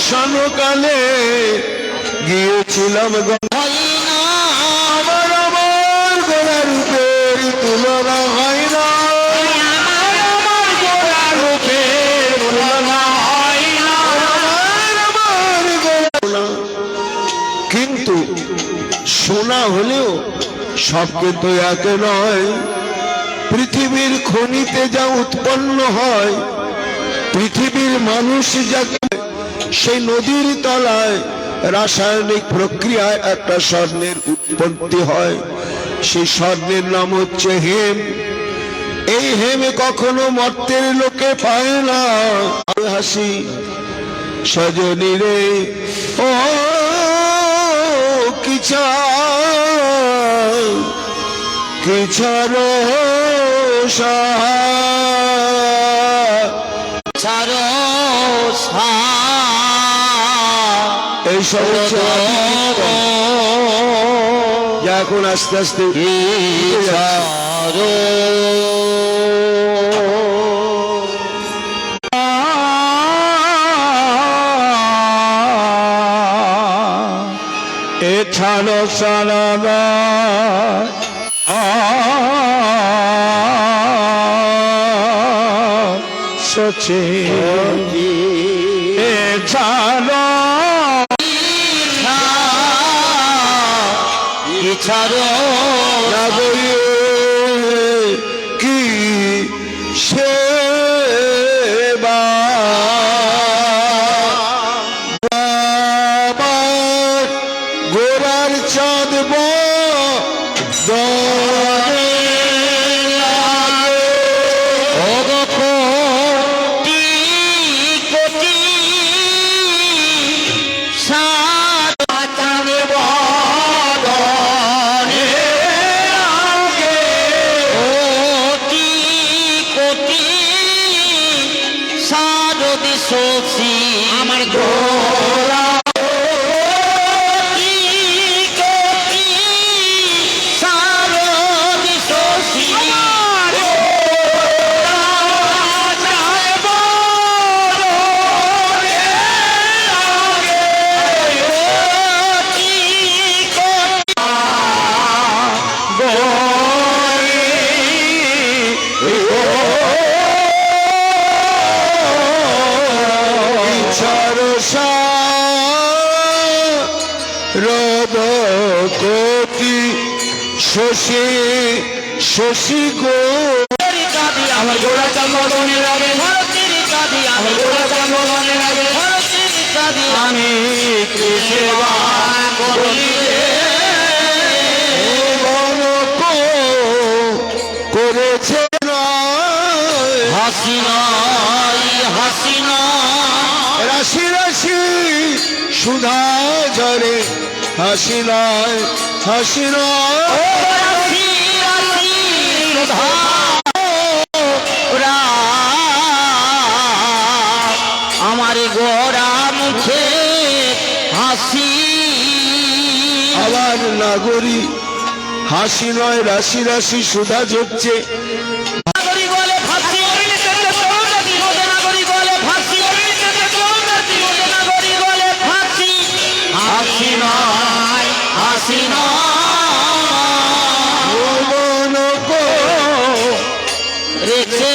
বেলি অবসান কালে গিয়েছিলাম না। আমার আমার গোড়া তুলনা হয় না। কিন্তু সোনা হলেও সবকে তো এক নয়। পৃথিবীর খনিতে যা উৎপন্ন হয় পৃথিবীর মানুষ যাকে সেই নদীর তলায় রাসায়নিক প্রক্রিয়ায় একটা স্বর্ণের উৎপত্তি হয়। সেই স্বর্ণের নাম হচ্ছে হেম। এই হেমে কখনো মর্তের লোকে পায় না। হাসি, সজনী রে, ও কি চাও কি ছাড়ো এই যা এখন আস্তে আস্তে এছাড়ো সারা আছে আমার গোরা শশী শশী গো। আমার গোড়া জন্মগ্রহণে লাগে। ভারতের কাদি আমার গোড়া লাগে। আমি সেবা করেছে। হাসিনাই হাসিনা রাশি রাশি সুধা ঝরে। হাসি নয় হাসি নয় রাশি রাশি আমার গোড়া মুখে হাসি। আবার নাগরী হাসি নয় রাশি রাশি সুধা ঝরছে হাসি নয় গণক রেখে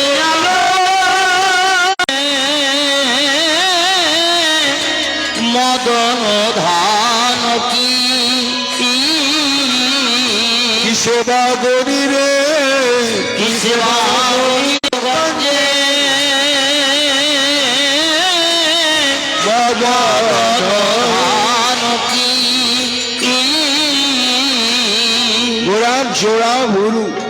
মদন ধান কি? কিসে গরি রে? কিসে muro.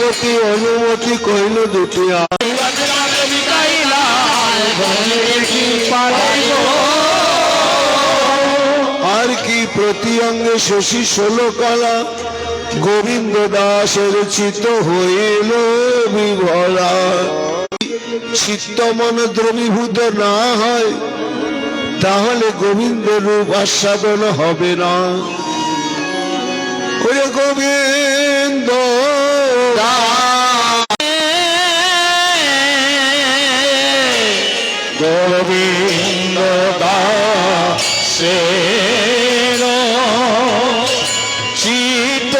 কুলবতী অনুমতি কহিল দুটি আর কি প্রতি অঙ্গে শশী ষোলো কলা গোবিন্দ দাসের চিত হইল বিভলা চিত্ত মন দ্রবীভূত না হয়, তাহলে গোবিন্দ রূপ আস্বাদন হবে না। ওরে গোবিন্দ গোবিন্দ দাসের চিত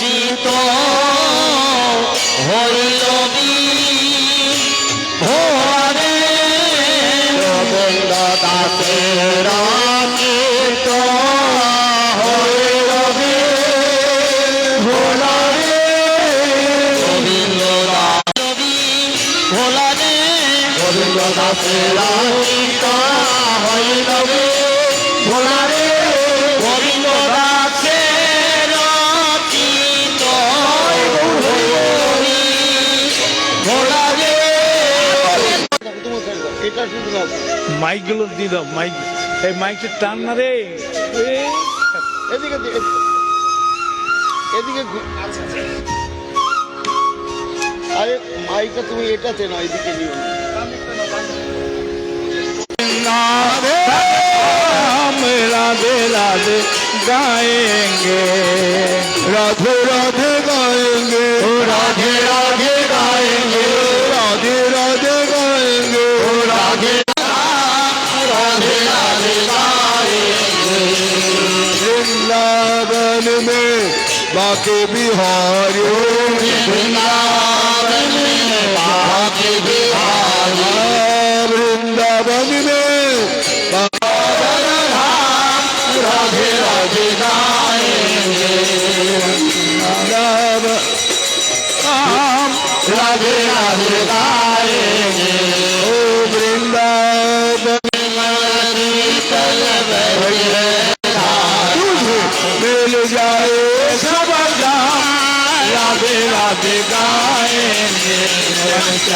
চিত হইল ভোরে গোবিন্দ দাসের মাইকগুলো দিয়ে দাও মাইক। এই মাইকটা টান না রে। এদিকে এদিকে আচ্ছা, আচ্ছা। আরে মাইকটা তুমি এটাতে নয় এদিকে নিও না। রাধে রাধে গায়েঙ্গে। রাধে রাধে গায়েঙ্গে। রাধে রাধে बाके बिहारी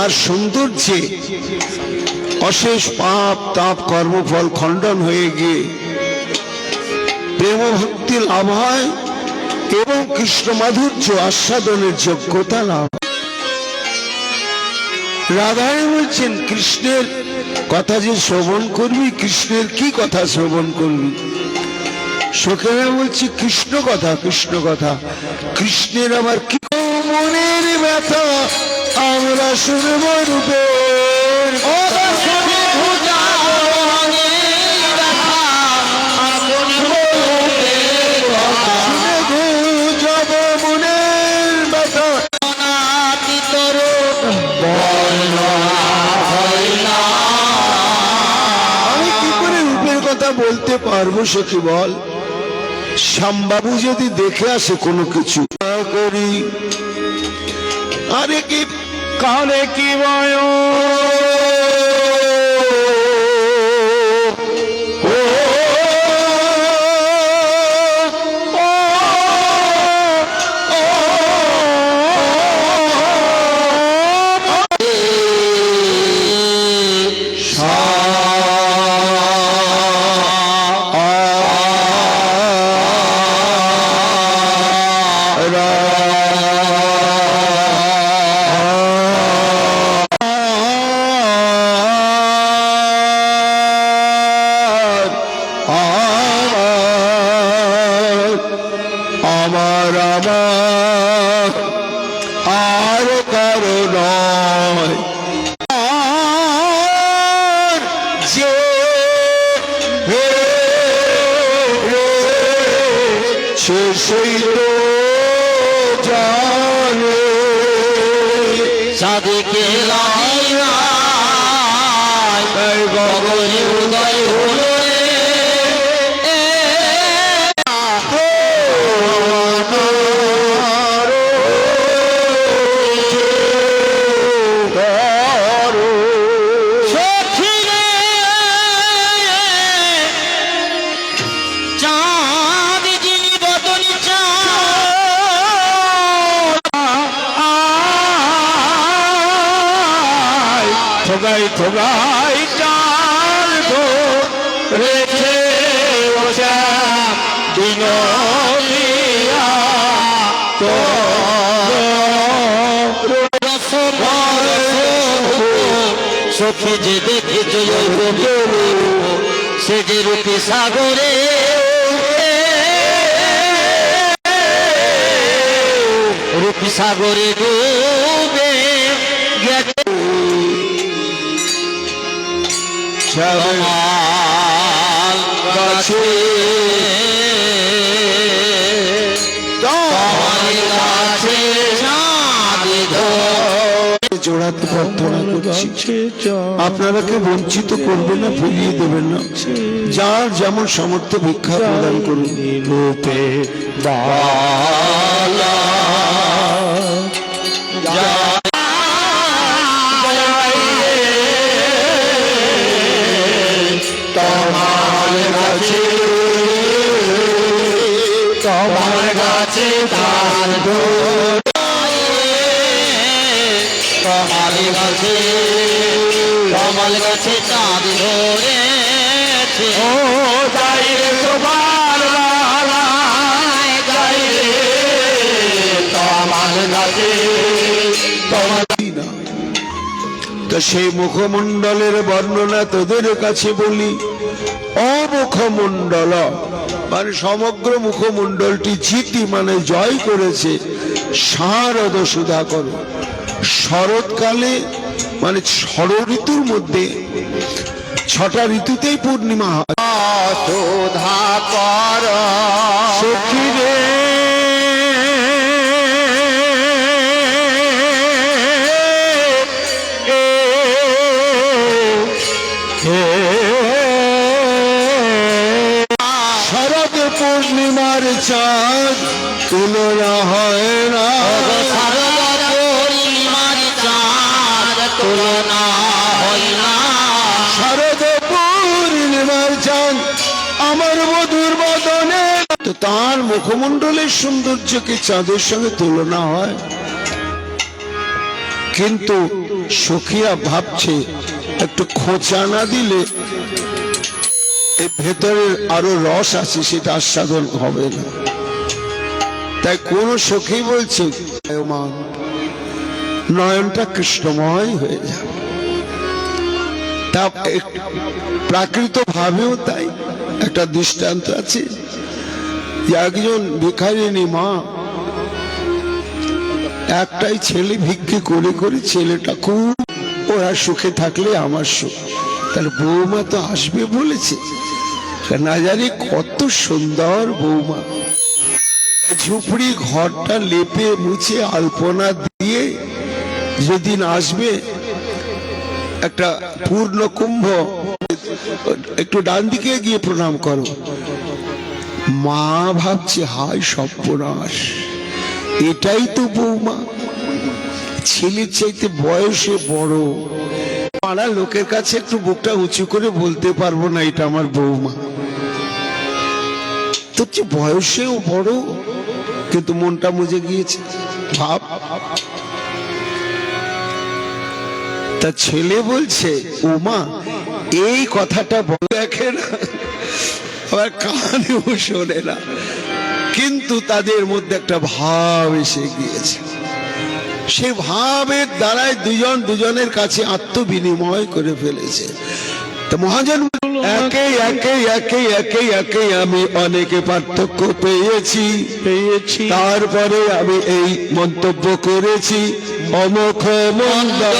তার সৌন্দর্যে অশেষ পাপ, তাপ, কর্মফল খণ্ডন হয়ে গিয়ে প্রেম ভক্তি লাভ হয় এবং কৃষ্ণ মাধুর্য আস্বাদনের যোগ্যতা লাভ রাধায় বলছেন, কৃষ্ণের কথা যে শ্রবণ করবি, কৃষ্ণের কি কথা শ্রবণ করবি? সখেরা বলছি, কৃষ্ণ কথা কৃষ্ণ কথা, কৃষ্ণের আমার কি মনের ব্যথা? আমরা শুনব কি রূপের বলতে পারব সখী বল? শ্যামবাবু যদি দেখে আসে কোনো কিছু করি। আরে কি কালে কি বয় সাদিকে লাগে রেখে ওটা দিনিয়া তো সখী যে দেখেছ সে যে রূপে সাগরে রূপী সাগরে ডুবে গেছে। আপনারা কে বঞ্চিত করবেন না ফিরিয়ে দেবেন না। যার যেমন সামর্থ্য ভিক্ষা প্রদান করুন। রূপে কমাল গাছে চাঁদ ধরেছে। ও যাই রে তোমার যাই রে কমাল গাছে। তোমার না সেই মুখমণ্ডলের বর্ণনা তোদের কাছে বলি। অমুখমণ্ডল মানে সমগ্র মুখমণ্ডলটি জিতি মানে জয় করেছে, শারদ সুধাকর। শরৎকালে মানে ষড় ঋতুর মধ্যে ছটা ঋতুতেই পূর্ণিমা হয় সখী মুখমণ্ডলের সৌন্দর্যকে চাঁদের সঙ্গে তুলনা হয়। কিন্তু সখীরা ভাবছে একটু খোঁচা না দিলে ভেতরের আরও রস আছে সেটা আস্বাদন হবে না। তাই কোন সখী বলছে "নয়মান, নয়নটা কৃষ্ণময় হয়ে যাবে। তা প্রাকৃত ভাবেও তাই একটা দৃষ্টান্ত আছে। একজন ভিখারিনী মা। একটাই ছেলে ভিক্ষে করে করে ছেলেটা খুব, ওরা সুখে থাকলে আমার সুখ। তাহলে বৌমা তো আসবে বলেছে। না জানি কত সুন্দর বৌমা। ঝুপড়ি ঘরটা লেপে মুছে আলপনা দিয়ে যেদিন আসবে, একটা পূর্ণ কুম্ভ একটু ডান দিকে গিয়ে প্রণাম করো। মা ভাবছে, হায় সর্বনাশ। এটাই তো বৌমা। ছেলের চাইতে বয়সে বড়। পাড়া লোকের কাছে একটু বুকটা উঁচু করে বলতে পারব না, এটা আমার বৌমা। তো যে বয়সেও বড়, কিন্তু মনটা মুজে গিয়েছে। ভাব। তা ছেলে বলছে ওমা এই কথাটা বলে দেখে না। আবার কানেও শোনে না। কিন্তু তাদের মধ্যে একটা ভাব এসে গিয়েছে। সে ভাবের দ্বারাই দুজন দুজনের কাছে আত্মবিনিময় করে ফেলেছে। তো মহাজন একে একে একে একে একে আমি অনেকে পার্থক্য পেয়েছি। পেয়েছি। তারপরে আমি এই মন্তব্য করেছি। অমুখ মন্ডল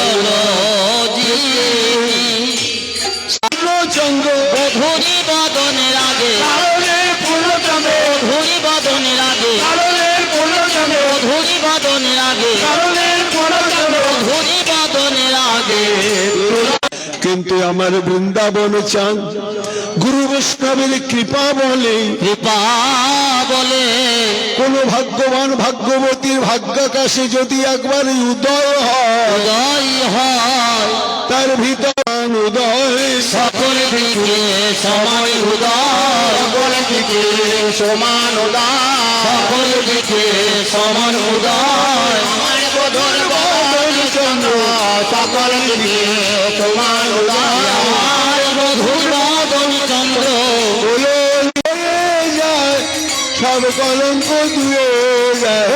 আমার বৃন্দাবন চান। গুরু বৈষ্ণবের কৃপা বলে। কৃপা বলে। কোন ভাগ্যবান ভাগ্যবতীর ভাগ্যাকাশে যদি একবার উদয় হয় উদয় হয়। তার ভিতর উদয়। সকল দিকে সময় উদয়। সকল দিকে সমান উদয়। সকল দিকে সমান উদয়। সকল দিকে সমান উদয়। কলঙ্ক দিয়ে যায়।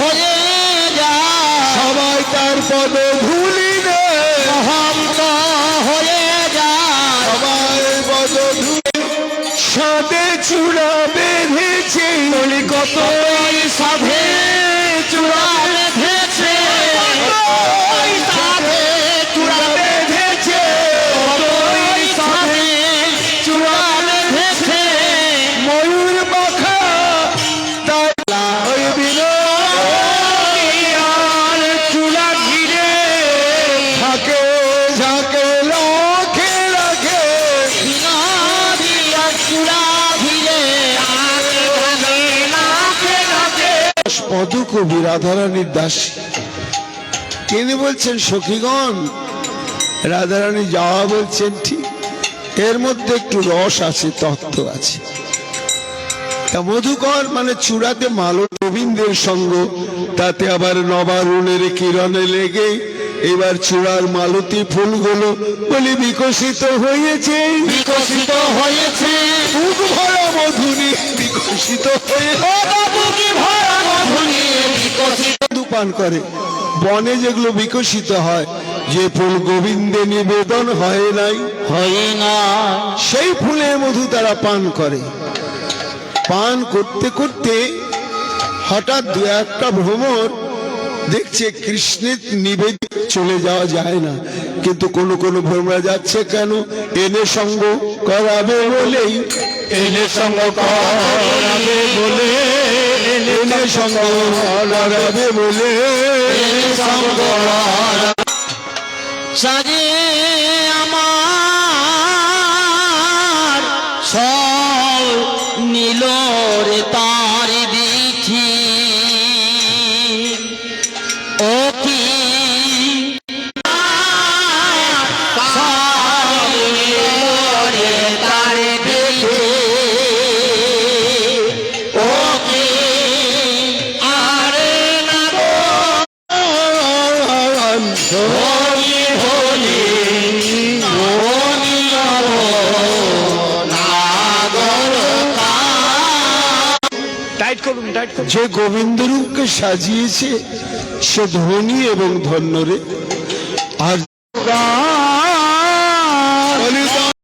হয়ে যায়। সবাই তার পদ ভুলি মহন্ত হয়ে যায়। সবাই পদ ধুলে সাথে চূড়া বেঁধেছে। কত রাধারানীর দাস। তিনি বলছেন, সখীগণ, রাধারানী যাওয়া বলছেন ঠিক। এর মধ্যে একটু রস আছে, তত্ত্ব আছে। তা মধুকর মানে চূড়াতে মালো রবীন্দ্রের সঙ্গ, তাতে আবার নবারুণের কিরণে লেগে এবার চূড়ার মালতী ফুলগুলো বলি বিকশিত হয়েছে। বিকশিত হয়েছে। বুক ভরা মধুরি বিকশিত হয়ে ভরা পান করে। বনে যেগুলো বিকশিত হয় যে ফুল গোবিন্দে নিবেদন হয় নাই হয় না। সেই ফুলের মধু তারা পান করে। পান করতে করতে হঠাৎ দু একটা ভ্রমর দেখছে কৃষ্ণের নিবেদিত চলে যাওয়া যায় না। কিন্তু কোন কোন ভ্রমরা যাচ্ছে কেন? এনে সঙ্গ করাবে বলেই এনে সঙ্গ করাবে বলে। এনে সঙ্গ করাবে বলে। সঙ্গ সাজিয়েছে সে ধনী এবং ধন্য রে। আর